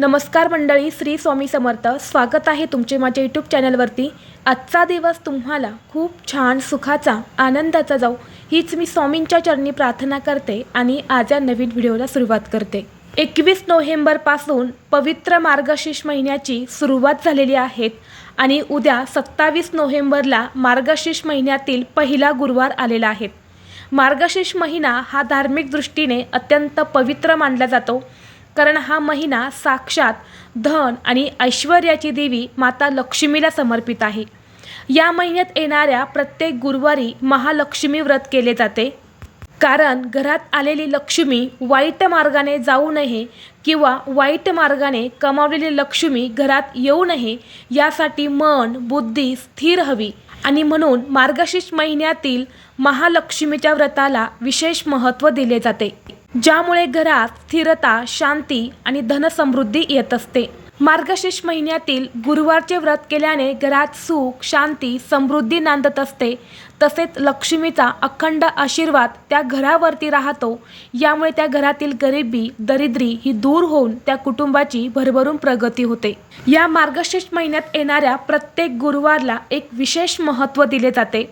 नमस्कार मंडळी श्री स्वामी समर्थ. स्वागत आहे तुमचे माझ्या यूट्यूब चॅनलवरती आजचा दिवस तुम्हाला खूप छान सुखाचा आनंदाचा जाऊ हीच मी स्वामींच्या चरणी प्रार्थना करते आणि आज या नवीन व्हिडिओला सुरुवात करते. एकवीस नोव्हेंबरपासून पवित्र मार्गशीर्ष महिन्याची सुरुवात झालेली आहे आणि उद्या सत्तावीस नोव्हेंबरला मार्गशीर्ष महिन्यातील पहिला गुरुवार आलेला आहे. मार्गशीर्ष महिना हा धार्मिक दृष्टीने अत्यंत पवित्र मानला जातो. कारण हा महिना साक्षात धन आणि ऐश्वर्याची देवी माता लक्ष्मीला समर्पित आहे. या महिन्यात येणाऱ्या प्रत्येक गुरुवारी महालक्ष्मी व्रत केले जाते. कारण घरात आलेली लक्ष्मी वाईट मार्गाने जाऊ नये किंवा वाईट मार्गाने कमावलेली लक्ष्मी घरात येऊ नये यासाठी मन बुद्धी स्थिर हवी. आणि म्हणून मार्गशीर्ष महिन्यातील महालक्ष्मीच्या व्रताला विशेष महत्त्व दिले जाते. ज्यामुळे घरात स्थिरता शांती आणि धनसमृद्धी येत असते. मार्गशीर्ष महिन्यातील गुरुवारचे व्रत केल्याने घरात सुख शांती समृद्धी नांदत असते. तसेच लक्ष्मीचा अखंड आशीर्वाद त्या घरावरती राहतो. यामुळे त्या घरातील गरिबी दरिद्री ही दूर होऊन त्या कुटुंबाची भरभरून प्रगती होते. या मार्गशीर्ष महिन्यात येणाऱ्या प्रत्येक गुरुवारला एक विशेष महत्त्व दिले जाते.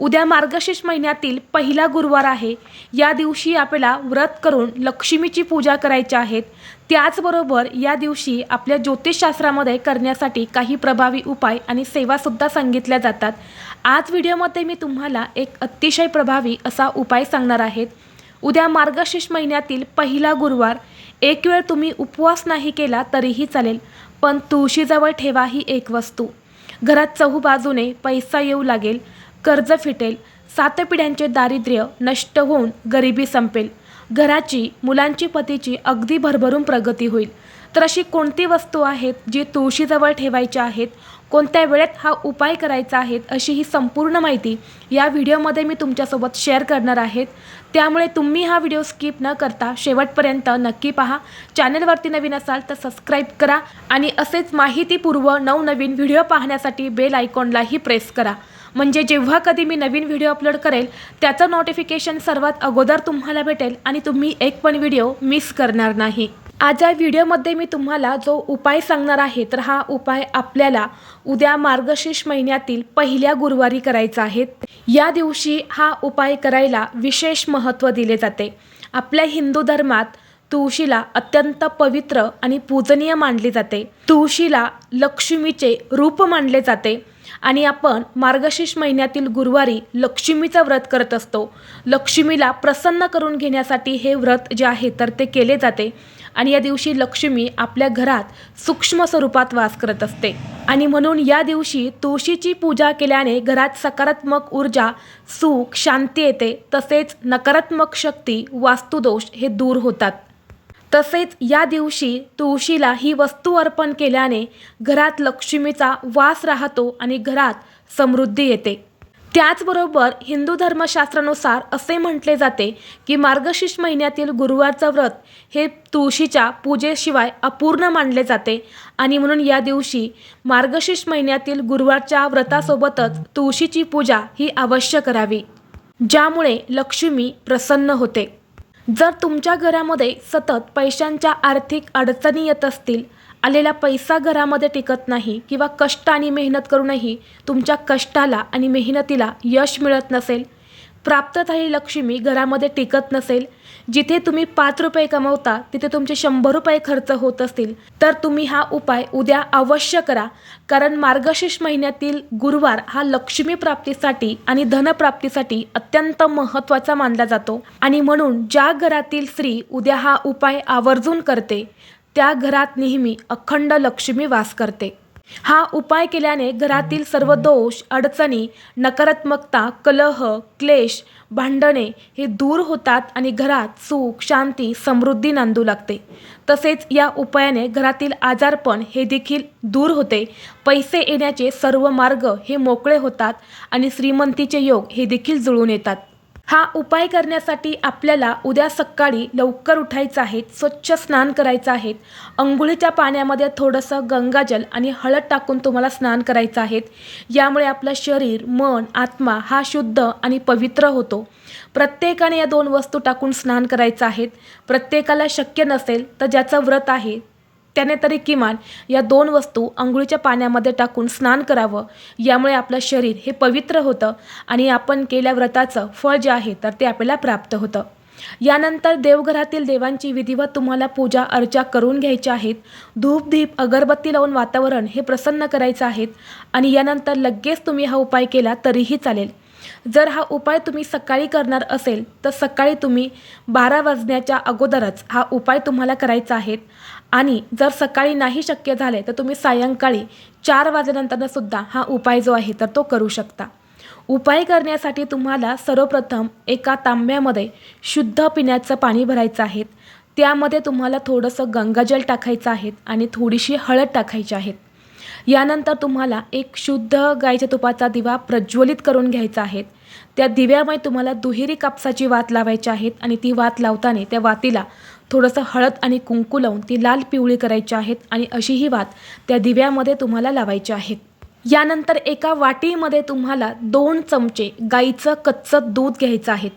उद्या मार्गशीर्ष महिन्यातील पहिला गुरुवार आहे. या दिवशी आपल्याला व्रत करून लक्ष्मीची पूजा करायची आहेत त्याचबरोबर या दिवशी आपल्या ज्योतिषशास्त्रामध्ये करण्यासाठी काही प्रभावी उपाय आणि सेवासुद्धा सांगितल्या जातात. आज व्हिडिओमध्ये मी तुम्हाला एक अतिशय प्रभावी असा उपाय सांगणार आहेत उद्या मार्गशीर्ष महिन्यातील पहिला गुरुवार. एक वेळ तुम्ही उपवास नाही केला तरीही चालेल पण तुळशीजवळ ठेवा ही एक वस्तू. घरात चहूबाजूने पैसा येऊ लागेल. कर्ज फिटेल. सात पिढ्यांचे दारिद्र्य नष्ट होऊन गरिबी संपेल. घराची मुलांची पतीची अगदी भरभरून प्रगती होईल. तर अशी कोणती वस्तू आहेत जी तुळशीजवळ ठेवायची आहेत? कोणत्या वेळेत हा उपाय करायचा आहे अशी ही संपूर्ण माहिती या व्हिडिओमध्ये मी तुमच्यासोबत शेअर करणार आहेत. त्यामुळे तुम्ही हा व्हिडिओ स्किप न करता शेवटपर्यंत नक्की पहा. चॅनलवरती नवीन असाल तर सबस्क्राईब करा आणि असेच माहितीपूर्व नवनवीन व्हिडिओ पाहण्यासाठी बेल आयकॉनलाही प्रेस करा. म्हणजे जेव्हा कधी मी नवीन व्हिडिओ अपलोड करेल त्याचं नोटिफिकेशन सर्वात अगोदर तुम्हाला भेटेल आणि तुम्ही एक पण व्हिडिओ मिस करणार नाही. आज या व्हिडिओमध्ये मी तुम्हाला जो उपाय सांगणार आहे तर हा उपाय आपल्याला उद्या मार्गशीर्ष महिन्यातील पहिल्या गुरुवारी करायचा आहे. या दिवशी हा उपाय करायला विशेष महत्त्व दिले जाते. आपल्या हिंदू धर्मात तुळशीला अत्यंत पवित्र आणि पूजनीय मानली जाते. तुळशीला लक्ष्मीचे रूप मानले जाते. आणि आपण मार्गशीर्ष महिन्यातील गुरुवारी लक्ष्मीचं व्रत करत असतो. लक्ष्मीला प्रसन्न करून घेण्यासाठी हे व्रत जे आहे तर ते केले जाते. आणि या दिवशी लक्ष्मी आपल्या घरात सूक्ष्म स्वरूपात वास करत असते. आणि म्हणून या दिवशी तुळशीची पूजा केल्याने घरात सकारात्मक ऊर्जा सुख शांती येते. तसेच नकारात्मक शक्ती वास्तुदोष हे दूर होतात. तसेच या दिवशी तुळशीला ही वस्तू अर्पण केल्याने घरात लक्ष्मीचा वास राहतो आणि घरात समृद्धी येते. त्याचबरोबर हिंदू धर्मशास्त्रानुसार असे म्हटले जाते की मार्गशीर्ष महिन्यातील गुरुवारचं व्रत हे तुळशीच्या पूजेशिवाय अपूर्ण मानले जाते आणि म्हणून या दिवशी मार्गशीर्ष महिन्यातील गुरुवारच्या व्रतासोबतच तुळशीची पूजा ही अवश्य करावी ज्यामुळे लक्ष्मी प्रसन्न होते. जर तुमच्या घरामध्ये सतत पैशांच्या आर्थिक अडचणी येत असतील आलेला पैसा घरामध्ये टिकत नाही किंवा कष्ट आणि मेहनत करूनही तुमच्या कष्टाला आणि मेहनतीला यश मिळत नसेल प्राप्त झालेली लक्ष्मी घरामध्ये टिकत नसेल जिथे तुम्ही पाच रुपये कमवता तिथे तुमचे शंभर रुपये खर्च होत असतील तर तुम्ही हा उपाय उद्या अवश्य करा. कारण मार्गशीर्ष महिन्यातील गुरुवार हा लक्ष्मी प्राप्तीसाठी आणि धनप्राप्तीसाठी अत्यंत महत्त्वाचा मानला जातो. आणि म्हणून ज्या घरातील स्त्री उद्या हा उपाय आवर्जून करते त्या घरात नेहमी अखंड लक्ष्मी वास करते. हा उपाय केल्याने घरातील सर्व दोष अडचणी नकारात्मकता कलह क्लेश भांडणे हे दूर होतात आणि घरात सुख शांती समृद्धी नांदू लागते. तसेच या उपायाने घरातील आजारपण हे देखील दूर होते. पैसे येण्याचे सर्व मार्ग हे मोकळे होतात आणि श्रीमंतीचे योग हे देखील जुळून येतात. हा उपाय करण्यासाठी आपल्याला उद्या सकाळी लवकर उठायचं आहे स्वच्छ स्नान करायचं आहे. अंघोळीच्या पाण्यामध्ये थोडंसं गंगाजल आणि हळद टाकून तुम्हाला स्नान करायचं आहे. यामुळे आपलं शरीर मन आत्मा हा शुद्ध आणि पवित्र होतो. प्रत्येकाने या दोन वस्तू टाकून स्नान करायचं आहे. प्रत्येकाला शक्य नसेल तर ज्याचं व्रत आहे त्याने तरी किमान या दोन वस्तू आंघोळीच्या पाण्यामध्ये टाकून स्नान करावं. यामुळे आपलं शरीर हे पवित्र होतं आणि आपण केल्या व्रताचं फळ जे आहे तर ते आपल्याला प्राप्त होतं. यानंतर देवघरातील देवांची विधिवत तुम्हाला पूजा अर्चा करून घ्यायच्या आहेत. धूप धीप अगरबत्ती लावून वातावरण हे प्रसन्न करायचं आहेत आणि यानंतर लगेच तुम्ही हा उपाय केला तरीही चालेल. जर हा उपाय तुम्ही सकाळी करणार असेल तर सकाळी तुम्ही बारा वाजण्याच्या अगोदरच हा उपाय तुम्हाला करायचा आहे. आणि जर सकाळी नाही शक्य झाले तर तुम्ही सायंकाळी चार वाजेनंतरसुद्धा हा उपाय जो आहे तर तो करू शकता. उपाय करण्यासाठी तुम्हाला सर्वप्रथम एका तांब्यामध्ये शुद्ध पिण्याचं पाणी भरायचं आहे. त्यामध्ये तुम्हाला थोडंसं गंगाजल टाकायचं आहे आणि थोडीशी हळद टाकायची आहेत यानंतर तुम्हाला एक शुद्ध गाईच्या तुपाचा दिवा प्रज्वलित करून घ्यायचा आहे. त्या दिव्यामुळे तुम्हाला दुहेरी कापसाची वात लावायची आहेत आणि ती वात लावताना त्या वातीला थोडंसं हळद आणि कुंकू लावून ती लाल पिवळी करायची आहेत आणि अशी ही वात त्या दिव्यामध्ये तुम्हाला लावायची आहेत यानंतर एका वाटीमध्ये तुम्हाला दोन चमचे गाईचं कच्चं दूध घ्यायचं आहे.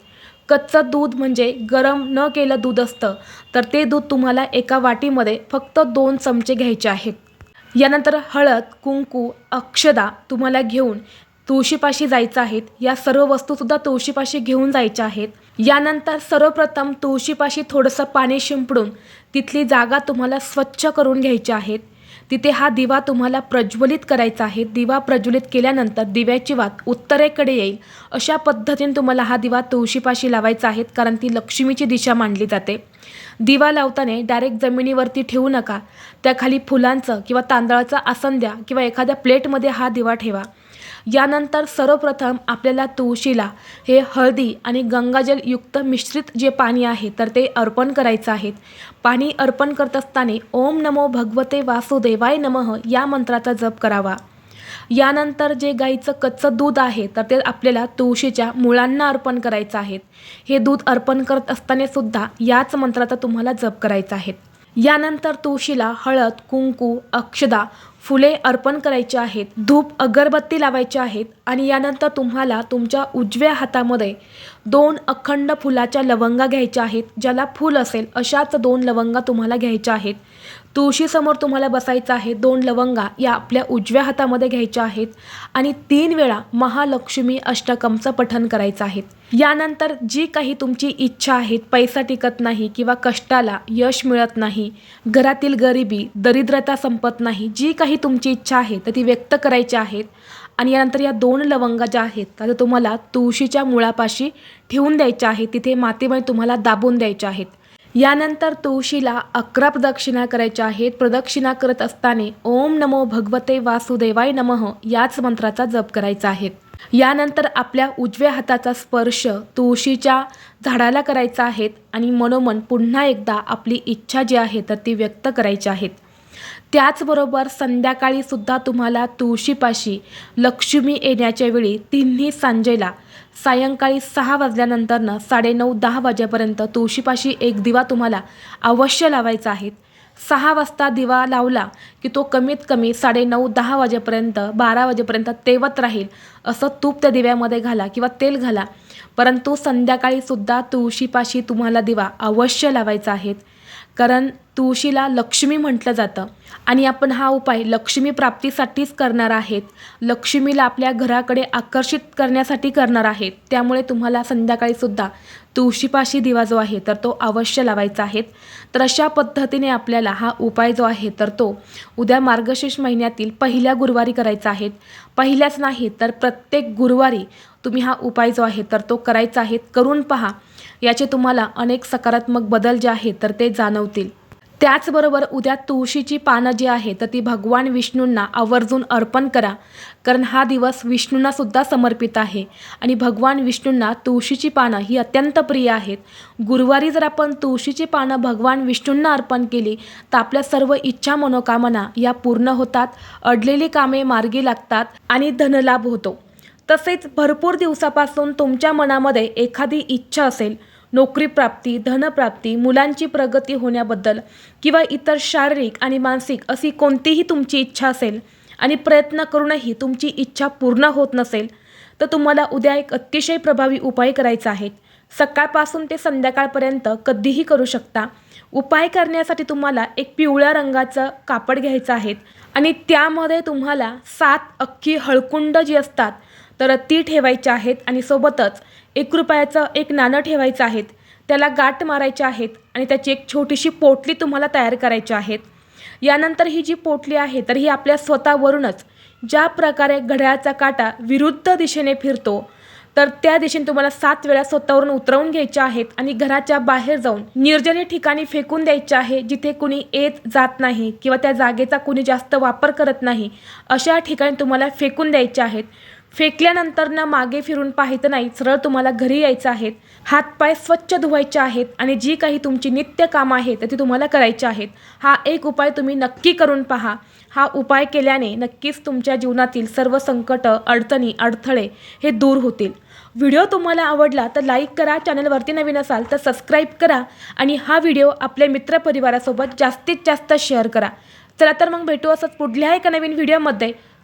कच्चं दूध म्हणजे गरम न केलं दूध असतं तर ते दूध तुम्हाला एका वाटीमध्ये फक्त दोन चमचे घ्यायचे आहेत यानंतर हळद कुंकू अक्षदा तुम्हाला घेऊन तुळशीपाशी जायचं आहेत. या सर्व वस्तूसुद्धा तुळशीपाशी घेऊन जायच्या आहेत. यानंतर सर्वप्रथम तुळशीपाशी थोडंसं पाणी शिंपडून तिथली जागा तुम्हाला स्वच्छ करून घ्यायची आहेत. तिथे हा दिवा तुम्हाला प्रज्वलित करायचा आहे. दिवा प्रज्वलित केल्यानंतर दिव्याची वात उत्तरेकडे येईल. अशा पद्धतीने तुम्हाला हा दिवा तुळशीपाशी लावायचा आहे कारण ती लक्ष्मीची दिशा मांडली जाते. दिवा लावताना डायरेक्ट जमिनीवरती ठेवू नका. त्याखाली फुलांचं किंवा तांदळाचं आसन द्या किंवा एखाद्या प्लेटमध्ये हा दिवा ठेवा. यानंतर सर्वप्रथम आपल्याला तुळशीला हे हळदी आणि गंगाजल युक्त मिश्रित जे पाणी आहे तर ते अर्पण करायचं आहे. पाणी अर्पण करत असताना ओम नमो भगवते वासुदेवाय नमः या मंत्राचा जप करावा. यानंतर जे गाईचं कच्चं दूध आहे तर ते आपल्याला तुळशीच्या मुळांना अर्पण करायचं आहे. हे दूध अर्पण करत असताना सुद्धा याच मंत्राचा तुम्हाला जप करायचा आहे. यानंतर तुळशीला हळद कुंकू अक्षदा फुले अर्पण करायची आहेत धूप अगरबत्ती लावायची आहेत आणि यानंतर तुम्हाला तुमच्या उजव्या हातामध्ये दोन अखंड फुलाच्या लवंगा घ्यायच्या आहेत ज्याला फूल असेल अशाच दोन लवंगा तुम्हाला घ्यायच्या आहेत. तुळशीसमोर तुम्हाला बसायचं आहे दोन लवंगा या आपल्या उजव्या हातामध्ये घ्यायच्या आहेत आणि तीन वेळा महालक्ष्मी अष्टकमचं पठन करायचं आहे. यानंतर जी काही तुमची इच्छा आहे पैसा टिकत नाही किंवा कष्टाला यश मिळत नाही घरातील गरिबी दरिद्रता संपत नाही जी काही तुमची इच्छा आहे तर ती व्यक्त करायची आहेत. आणि यानंतर या दोन लवंगा ज्या आहेत त्या तुम्हाला तुळशीच्या मुळापाशी ठेवून द्यायच्या आहेत तिथे मातीमध्ये तुम्हाला दाबून द्यायच्या आहेत. यानंतर तुळशीला अकरा प्रदक्षिणा करायच्या आहेत. प्रदक्षिणा करत असताना ओम नमो भगवते वासुदेवाय नमः याच मंत्राचा जप करायचा आहे. यानंतर आपल्या उजव्या हाताचा स्पर्श तुळशीच्या झाडाला करायचा आहे आणि मनोमन पुन्हा एकदा आपली इच्छा जी आहे तर ती व्यक्त करायची आहेत त्याचबरोबर संध्याकाळी सुद्धा तुम्हाला तुळशीपाशी लक्ष्मी येण्याच्या वेळी तिन्ही सांजेला सायंकाळी सहा वाजल्यानंतरनं साडेनऊ दहा वाजेपर्यंत तुळशीपाशी एक दिवा तुम्हाला अवश्य लावायचा आहे. सहा वाजता दिवा लावला की तो कमीत कमी साडेनऊ दहा वाजेपर्यंत बारा वाजेपर्यंत तेवत राहील असं तूप त्या दिव्यामध्ये घाला किंवा तेल घाला. परंतु संध्याकाळीसुद्धा तुळशीपाशी तुम्हाला दिवा अवश्य लावायचा आहे. कारण तुळशीला लक्ष्मी म्हटलं जातं. आणि आपण हा उपाय लक्ष्मी प्राप्तीसाठीच करणार आहेत. लक्ष्मीला आपल्या घराकडे आकर्षित करण्यासाठी करणार आहेत. त्यामुळे तुम्हाला संध्याकाळीसुद्धा तुळशीपाशी दिवा जो आहे तर तो अवश्य लावायचा आहे. तर अशा पद्धतीने आपल्याला हा उपाय जो आहे तर तो उद्या मार्गशीर्ष महिन्यातील पहिल्या गुरुवारी करायचा आहे. पहिल्याच नाही तर प्रत्येक गुरुवारी तुम्ही हा उपाय जो आहे तर तो करायचा आहे. करून पहा. याचे तुम्हाला अनेक सकारात्मक बदल जे आहेत तर ते जाणवतील. त्याचबरोबर उद्या तुळशीची पानं जी आहे तर ती भगवान विष्णूंना आवर्जून अर्पण करा कारण हा दिवस विष्णूंनासुद्धा समर्पित आहे. आणि भगवान विष्णूंना तुळशीची पानं ही अत्यंत प्रिय आहेत. गुरुवारी जर आपण तुळशीची पानं भगवान विष्णूंना अर्पण केली तर आपल्या सर्व इच्छा मनोकामना या पूर्ण होतात अडलेली कामे मार्गी लागतात आणि धनलाभ होतो. तसेच भरपूर दिवसापासून तुमच्या मनामध्ये एखादी इच्छा असेल नोकरी प्राप्ती धनप्राप्ती मुलांची प्रगती होण्याबद्दल किंवा इतर शारीरिक आणि मानसिक अशी कोणतीही तुमची इच्छा असेल आणि प्रयत्न करूनही तुमची इच्छा पूर्ण होत नसेल तर तुम्हाला उद्या एक अतिशय प्रभावी उपाय करायचा आहे. सकाळपासून ते संध्याकाळपर्यंत कधीही करू शकता. उपाय करण्यासाठी तुम्हाला एक पिवळ्या रंगाचं कापड घ्यायचं आहे आणि त्यामध्ये तुम्हाला सात अख्खी हळकुंड जी असतात तर ती ठेवायची आहेत आणि सोबतच एक रुपयाचं एक नाणं ठेवायचं आहेत. त्याला गाठ मारायचे आहेत आणि त्याची एक छोटीशी पोटली तुम्हाला तयार करायची आहेत. यानंतर ही जी पोटली आहे तर ही आपल्या स्वतःवरूनच ज्या प्रकारे घड्याळाचा काटा विरुद्ध दिशेने फिरतो तर त्या दिशेने तुम्हाला सात वेळा स्वतःवरून उतरवून घ्यायच्या आहेत आणि घराच्या बाहेर जाऊन निर्जने ठिकाणी फेकून द्यायचे आहे जिथे कुणी येत जात नाही किंवा त्या जागेचा कुणी जास्त वापर करत नाही अशा ठिकाणी तुम्हाला फेकून द्यायचे आहेत. फेकल्यानंतर ना मागे फिरून पाहायचं नाही सरळ तुम्हाला घरी यायचं आहेत हातपाय स्वच्छ धुवायचे आहेत आणि जी काही तुमची नित्य कामं आहेत ती तुम्हाला करायची आहेत. हा एक उपाय तुम्ही नक्की करून पहा. हा उपाय केल्याने नक्कीच तुमच्या जीवनातील सर्व संकट अडचणी अडथळे हे दूर होतील. व्हिडिओ तुम्हाला आवडला तर लाईक करा चॅनलवरती नवीन असाल तर सबस्क्राईब करा आणि हा व्हिडिओ आपल्या मित्रपरिवारासोबत जास्तीत जास्त शेअर करा. चला तर मग भेटू असंच पुढल्या एका नवीन व्हिडिओमध्ये.